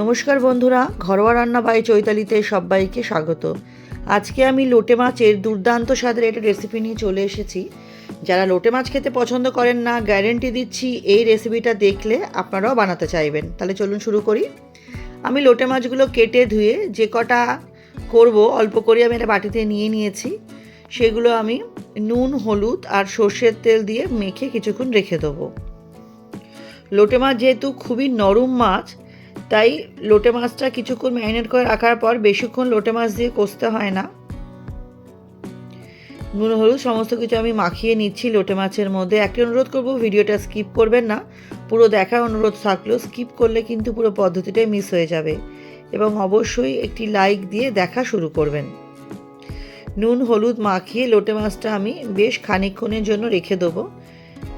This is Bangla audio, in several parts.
নমস্কার বন্ধুরা, ঘরোয়া রান্না বাই চৈতালিতে সবাইকে স্বাগত। আজকে আমি লোটে মাছের দুর্দান্ত স্বাদের একটা রেসিপি নিয়ে চলে এসেছি। যারা লোটে মাছ খেতে পছন্দ করেন না গ্যারেন্টি দিচ্ছি এই রেসিপিটা দেখলে আপনারাও বানাতে চাইবেন। তাহলে চলুন শুরু করি। আমি লোটে মাছগুলো কেটে ধুয়ে যে কটা করব, অল্প করে আমি একটা বাটিতে নিয়ে নিয়েছি। সেগুলো আমি নুন, হলুদ আর সর্ষের তেল দিয়ে মেখে কিছুক্ষণ রেখে দেবো। লোটে মাছ যেহেতু খুবই নরম মাছ তাই লোটে মাছটা কিছুক্ষণ ম্যারিনেট করে রাখার পর বেশিক্ষণ লোটে মাছ দিয়ে কষতে হয় না। নুন, হলুদ সমস্ত কিছু আমি মাখিয়ে নিচ্ছি লোটে মাছের মধ্যে। একটি অনুরোধ করব, ভিডিওটা স্কিপ করবেন না। পুরো দেখার অনুরোধ থাকলেও স্কিপ করলে কিন্তু পুরো পদ্ধতিটাই মিস হয়ে যাবে। এবং অবশ্যই একটি লাইক দিয়ে দেখা শুরু করবেন। নুন, হলুদ মাখিয়ে লোটে মাছটা আমি বেশ খানিকক্ষণের জন্য রেখে দেবো।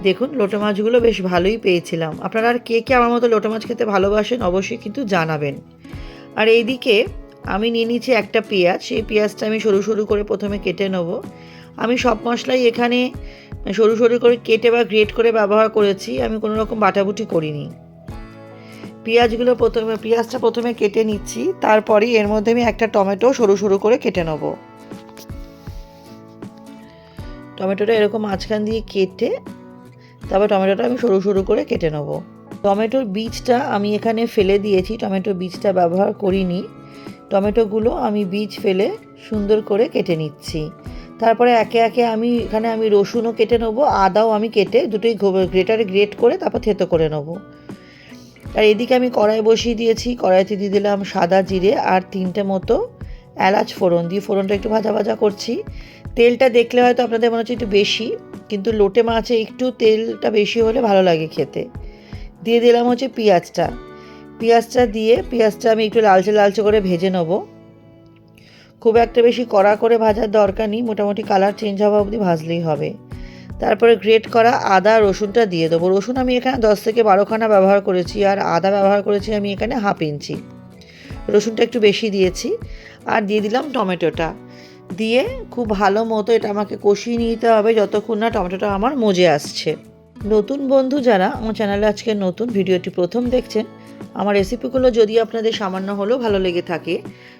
দেখুন, লোটে মাছগুলো বেশ ভালোই পেয়েছিলাম। আপনারা আর কে কে আমার মতো লোটে মাছ খেতে ভালোবাসেন অবশ্যই কিন্তু জানাবেন। আর এইদিকে আমি নিয়ে নিচ্ছি একটা পেঁয়াজ। সেই পেঁয়াজটা আমি সরু সরু করে প্রথমে কেটে নেব। আমি সব মশলাই এখানে সরু সরু করে কেটে বা গ্রেট করে ব্যবহার করেছি। আমি কোনো রকম বাটাবুটি করিনি। পেঁয়াজগুলো প্রথমে, পেঁয়াজটা প্রথমে কেটে নিচ্ছি। তারপরে এর মধ্যে আমি একটা টমেটো সরু সরু করে কেটে নেব। টমেটোটা এরকম মাঝখান দিয়ে কেটে তারপর টমেটোটা আমি সরু সরু করে কেটে নেব। টমেটোর বীজটা আমি এখানে ফেলে দিয়েছি। টমেটোর বীজটা ব্যবহার করিনি। টমেটোগুলো আমি বীজ ফেলে সুন্দর করে কেটে নিচ্ছি। তারপরে একে একে আমি এখানে আমি রসুনও কেটে নেব। আদাও আমি কেটে দুটোই গ্রেটারে গ্রেট করে তারপর থেতো করে নেব। আর এদিকে আমি কড়াই বসিয়ে দিয়েছি। কড়াইতে দিয়ে দিলাম সাদা জিরে আর তিনটে মতো এলাচ ফোড়ন। দিয়ে ফোড়নটা একটু ভাজা ভাজা করছি। তেলটা দেখলে হয়তো আপনাদের মনে হচ্ছে একটু বেশি। কিন্তু লোটে মাছে একটু তেলটা বেশি হলে ভালো লাগে খেতে। দিয়ে দিলাম হচ্ছে পেঁয়াজটা। পেঁয়াজটা দিয়ে, পেঁয়াজটা আমি একটু লালচে লালচে করে ভেজে নেব। খুব একটা বেশি কড়া করে ভাজার দরকার নেই, মোটামুটি কালার চেঞ্জ হওয়া অবধি ভাজলেই হবে। তারপরে গ্রেট করা আদা, রসুনটা দিয়ে দেবো। রসুন আমি এখানে দশ থেকে বারোখানা ব্যবহার করেছি আর আদা ব্যবহার করেছি আমি এখানে হাফ ইঞ্চি। রসুনটা একটু বেশি দিয়েছি। আর দিয়ে দিলাম টমেটোটা। দিয়ে খুব ভালো মতো এটা আমাকে কষিয়ে নিতে হবে যতক্ষণ না টমেটোটা আমার মজে আসছে। নতুন বন্ধু যারা আমার চ্যানেলে আজকে নতুন, ভিডিওটি প্রথম দেখছেন, আমার রেসিপিগুলো যদি আপনাদের সামান্য হলেও ভালো লেগে থাকে,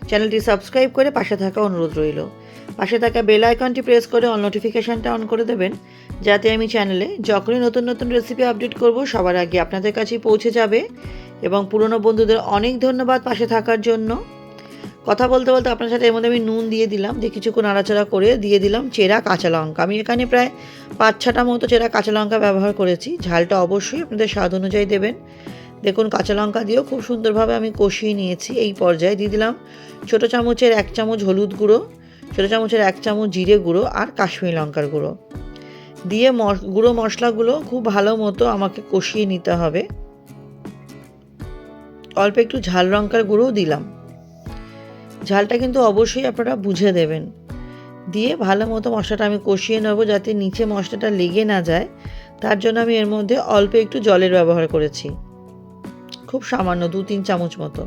চ্যানেলটি সাবস্ক্রাইব করে পাশে থাকা অনুরোধ রইল। পাশে থাকা বেল আইকনটি প্রেস করে অল নোটিফিকেশানটা অন করে দেবেন, যাতে আমি চ্যানেলে যখনই নতুন নতুন রেসিপি আপডেট করব, সবার আগে আপনাদের কাছেই পৌঁছে যাবে। এবং পুরনো বন্ধুদের অনেক ধন্যবাদ পাশে থাকার জন্য। কথা বলতে বলতে আপনার সাথে এর মধ্যে আমি নুন দিয়ে দিলাম, দিয়ে কিছুক্ষণ নাড়াচাড়া করে দিয়ে দিলাম চেরা কাঁচা লঙ্কা। আমি এখানে প্রায় পাঁচ ছটা মতো চেরা কাঁচা লঙ্কা ব্যবহার করেছি। ঝালটা অবশ্যই আপনাদের স্বাদ অনুযায়ী দেবেন। দেখুন, কাঁচা লঙ্কা দিয়েও খুব সুন্দরভাবে আমি কষিয়ে নিয়েছি এই পর্যায়ে। দিয়ে দিলাম ছোটো চামচের এক চামচ হলুদ গুঁড়ো, ছোটো চামচের এক চামচ জিরে গুঁড়ো আর কাশ্মীরি লঙ্কার গুঁড়ো। দিয়ে গুঁড়ো মশলাগুলো খুব ভালো মতো আমাকে কষিয়ে নিতে হবে। অল্প একটু ঝাল লঙ্কার গুঁড়োও দিলাম। ঝালটা কিন্তু অবশ্যই আপনারা বুঝে দেবেন। দিয়ে ভালো মতো মশলাটা আমি কষিয়ে নেব যাতে নিচে মশলাটা লেগে না যায়। তার জন্য আমি এর মধ্যে অল্প একটু জলের ব্যবহার করেছি। খুব সামান্য দু তিন চামচ মতো।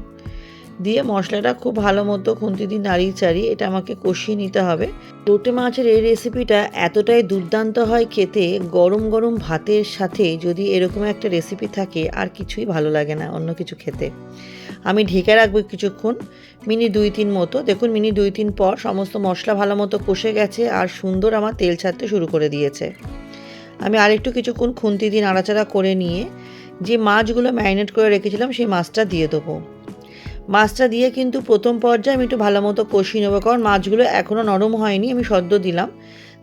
দিয়ে মশলাটা খুব ভালো মতো খুন্তি দিয়ে নাড়িয়ে চাড়িয়ে এটা আমাকে কষিয়ে নিতে হবে। লোটে মাছের এই রেসিপিটা এতটাই দুর্দান্ত হয় খেতে, গরম গরম ভাতের সাথে যদি এরকম একটা রেসিপি থাকে আর কিছুই ভালো লাগে না অন্য কিছু খেতে। আমি ঢেকে রাখব কিছুক্ষণ। মিনি দুই তিন মতো। দেখুন, মিনি দুই তিন পর সমস্ত মশলা ভালো মতো কষে গেছে আর সুন্দর আমার তেল ছাড়তে শুরু করে দিয়েছে। আমি আরেকটু কিছুক্ষণ খুন্তি দিয়ে নাড়াচাড়া করে নিয়ে যে মাছগুলো ম্যারিনেট করে রেখেছিলাম, সেই মাছটা দিয়ে দেবো। মাছটা দিয়ে কিন্তু প্রথম পর্যায়ে আমি একটু ভালো মতো কষিয়ে নেব, কারণ মাছগুলো এখনও নরম হয়নি, আমি সদ্য দিলাম।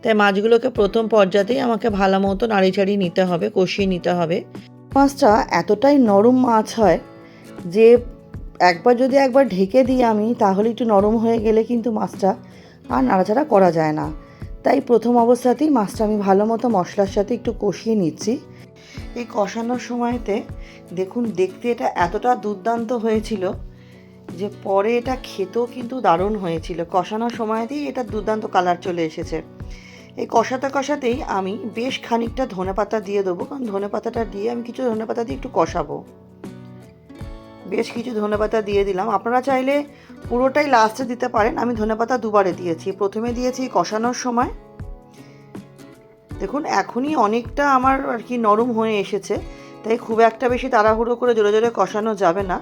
তাই মাছগুলোকে প্রথম পর্যাতেই আমাকে ভালো মতো নাড়ি চাড়িয়ে নিতে হবে, কষিয়ে নিতে হবে। মাছটা এতটাই নরম মাছ হয় যে একবার যদি একবার ঢেকে দিই আমি, তাহলে একটু নরম হয়ে গেলে কিন্তু মাছটা আর নাড়াচাড়া করা যায় না। তাই প্রথম অবস্থাতেই মাছটা আমি ভালো মতো মশলার সাথে একটু কষিয়ে নিচ্ছি। এই কষানোর সময়তে দেখুন, দেখতে এটা এতটা দুর্দান্ত হয়েছিল যে পরে এটা খেতেও কিন্তু দারুণ হয়েছিল। কষানোর সময়তেই এটা দুর্দান্ত কালার চলে এসেছে। এই কষাতে কষাতেই আমি বেশ খানিকটা ধনে পাতা দিয়ে দেবো, কারণ ধনে পাতাটা দিয়ে আমি কিছু ধনে পাতা দিয়ে একটু কষাবো। বেশ কিছু ধনেপাতা দিয়ে দিলাম। আপনারা চাইলে পুরোটাই লাস্টে দিতে পারেন। আমি ধনেপাতা দুবারে দিয়েছি। প্রথমে দিয়েছি কষানোর সময়। দেখুন, এখনই অনেকটা আমার আর কি নরম হয়ে এসেছে। তাই খুব একটা বেশি তাড়াহুড়ো করে জোরে জোরে কষানো যাবে না।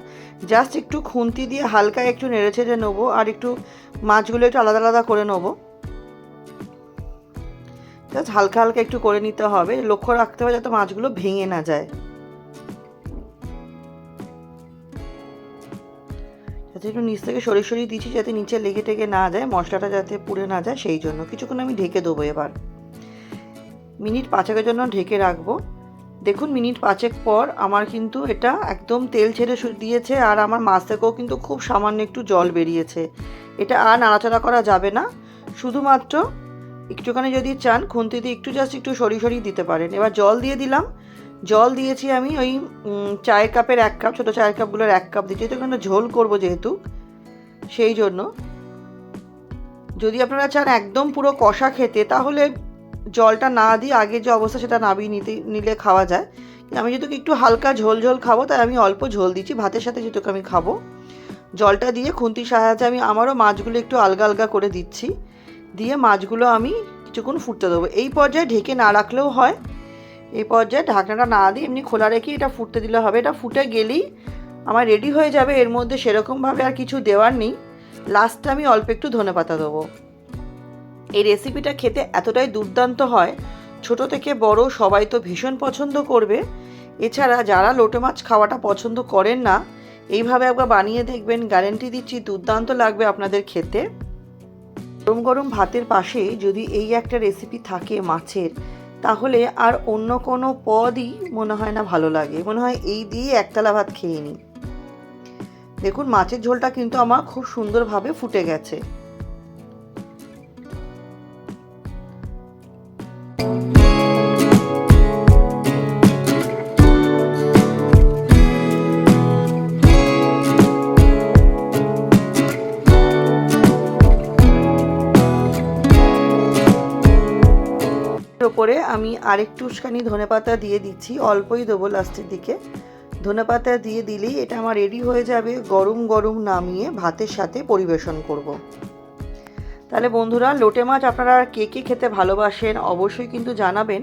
জাস্ট একটু খুন্তি দিয়ে হালকা একটু নেড়ে ছেড়ে নেব আর একটু মাছগুলো একটু আলাদা আলাদা করে নেব। জাস্ট হালকা হালকা একটু করে নিতে হবে। লক্ষ্য রাখতে হবে যাতে মাছগুলো ভেঙে না যায়। যাতে একটু নিচ থেকে সরিয়ে সরিয়ে দিচ্ছি যাতে নিচে লেগে টেগে না যায়, মশলাটা যাতে পুড়ে না যায়, সেই জন্য কিছুক্ষণ আমি ঢেকে দেবো এবার। মিনিট পাঁচেকের জন্য ঢেকে রাখব। দেখুন, মিনিট পাঁচেক পর আমার কিন্তু এটা একদম তেল ছেড়ে দিয়েছে আর আমার মাছ থেকেও কিন্তু খুব সামান্য একটু জল বেরিয়েছে। এটা আর নাড়াচাড়া করা যাবে না। শুধুমাত্র একটুখানি যদি চান, খুন্তি দিয়ে একটু জাস্ট একটু সরি সরিয়ে দিতে পারেন। এবার জল দিয়ে দিলাম। জল দিয়েছি আমি ওই চায়ের কাপের এক কাপ, ছোটো চায়ের কাপগুলোর এক কাপ দিচ্ছি। তো এখানে ঝোল করব যেহেতু, সেই জন্য। যদি আপনারা চান একদম পুরো কষা খেতে, তাহলে জলটা না দিয়ে আগে যে অবস্থা সেটা নাবিয়ে নিতে, নিলে খাওয়া যায়। আমি যেহেতু একটু হালকা ঝোল ঝোল খাব, তাই আমি অল্প ঝোল দিচ্ছি। ভাতের সাথে যেহেতু আমি খাব। জলটা দিয়ে খুন্তির সাহায্যে আমি আমারও মাছগুলো একটু আলগা আলগা করে দিচ্ছি। দিয়ে মাছগুলো আমি কিছুক্ষণ ফুটতে দেবো। এই পর্যায়ে ঢেকে না রাখলেও হয়। এই পর্যায়ে ঢাকনাটা না দিয়ে এমনি খোলা রেখে এটা ফুটতে দিলে হবে। এটা ফুটে গেলেই আমার রেডি হয়ে যাবে। এর মধ্যে সেরকমভাবে আর কিছু দেওয়ার নেই। লাস্টে আমি অল্প একটু ধনে পাতা দেবো। এই রেসিপিটা খেতে এতটাই দুর্দান্ত হয়। ছোট থেকে বড় সবাই তো ভীষণ পছন্দ করবে। এছাড়া যারা লোটে মাছ খাওয়াটা পছন্দ করেন না, এইভাবে একবার বানিয়ে দেখবেন। গ্যারেন্টি দিচ্ছি দুর্দান্ত লাগবে আপনাদের খেতে। গরম গরম ভাতের পাশে যদি এই একটা রেসিপি থাকে মাছের তাহলে আর অন্য কোনো পদই মনে হয় না ভালো লাগে। মনে হয় এই দিয়ে একতলা ভাত খেয়ে নিই। দেখুন, মাছের ঝোলটা কিন্তু আমার খুব সুন্দরভাবে ফুটে গেছে। আমি আরেকটু উস্কানি ধনে পাতা দিয়ে দিচ্ছি, অল্পই দেবো লাস্টের দিকে। ধনে পাতা দিয়ে দিলেই এটা আমার রেডি হয়ে যাবে, গরম গরম নামিয়ে ভাতের সাথে পরিবেশন করব। তাহলে বন্ধুরা, লোটে মাছ আপনারা কে কে খেতে ভালোবাসেন অবশ্যই কিন্তু জানাবেন।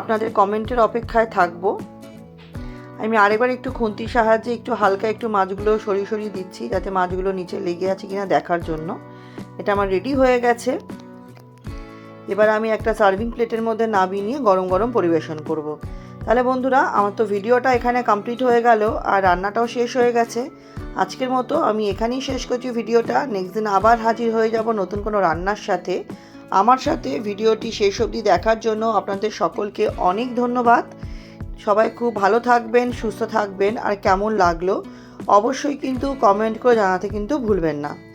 আপনাদের কমেন্টের অপেক্ষায় থাকব। আমি আরেকবার একটু খুন্তির সাহায্যে একটু হালকা একটু মাছগুলো সরিয়ে সরিয়ে দিচ্ছি, যাতে মাছগুলো নিচে লেগে আছে কিনা দেখার জন্য। এটা আমার রেডি হয়ে গেছে। এবার আমি একটা সার্ভিং প্লেটের মধ্যে নামিয়ে নিয়ে গরম গরম পরিবেশন করব। তাহলে বন্ধুরা, আমার তো ভিডিওটা এখানে কমপ্লিট হয়ে গেল আর রান্নাটাও শেষ হয়ে গেছে। আজকের মতো আমি এখানেই শেষ করছি ভিডিওটা। নেক্সট দিন আবার হাজির হয়ে যাব নতুন কোনো রান্নার সাথে। আমার সাথে ভিডিওটি শেষ অবধি দেখার জন্য আপনাদের সকলকে অনেক ধন্যবাদ। সবাই খুব ভালো থাকবেন, সুস্থ থাকবেন আর কেমন লাগল অবশ্যই কিন্তু কমেন্ট করে জানাতে কিন্তু ভুলবেন না।